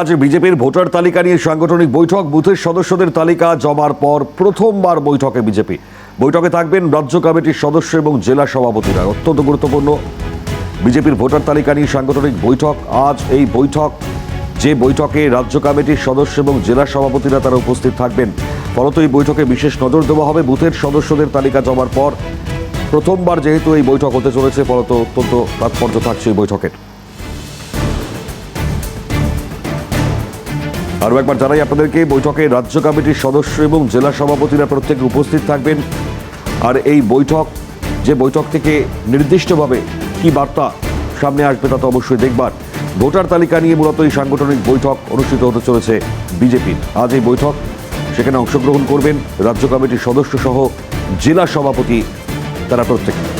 আজ বিজেপির ভোটার তালিকা নিয়ে সাংগঠনিক বৈঠক। বুথের সদস্যদের তালিকা জমার পর প্রথমবার বৈঠকে বিজেপি। বৈঠকে থাকবেন রাজ্য কমিটির সদস্য এবং জেলা সভাপতিরা। অত্যন্ত গুরুত্বপূর্ণ। বিজেপির ভোটার তালিকা নিয়ে সাংগঠনিক বৈঠক। আজ এই বৈঠক, যে বৈঠকে রাজ্য কমিটির সদস্য এবং জেলা সভাপতিরা তারা উপস্থিত থাকবেন। ফলত এই বৈঠকে বিশেষ নজর দেওয়া হবে। বুথের সদস্যদের তালিকা জমার পর প্রথমবার যেহেতু এই বৈঠক হতে চলেছে, ফলত অত্যন্ত তাৎপর্য থাকছে এই বৈঠকের। আরও একবার জানাই আপনাদেরকে, বৈঠকে রাজ্য কমিটির সদস্য এবং জেলা সভাপতিরা প্রত্যেকে উপস্থিত থাকবেন। আর এই বৈঠক, যে বৈঠক থেকে নির্দিষ্টভাবে কি বার্তা সামনে আসবে তা তো অবশ্যই দেখবার। ভোটার তালিকা নিয়ে মূলত এই সাংগঠনিক বৈঠক অনুষ্ঠিত হতে চলেছে বিজেপির। আজ এই বৈঠক, সেখানে অংশগ্রহণ করবেন রাজ্য কমিটির সদস্য সহ জেলা সভাপতি তারা প্রত্যেকে।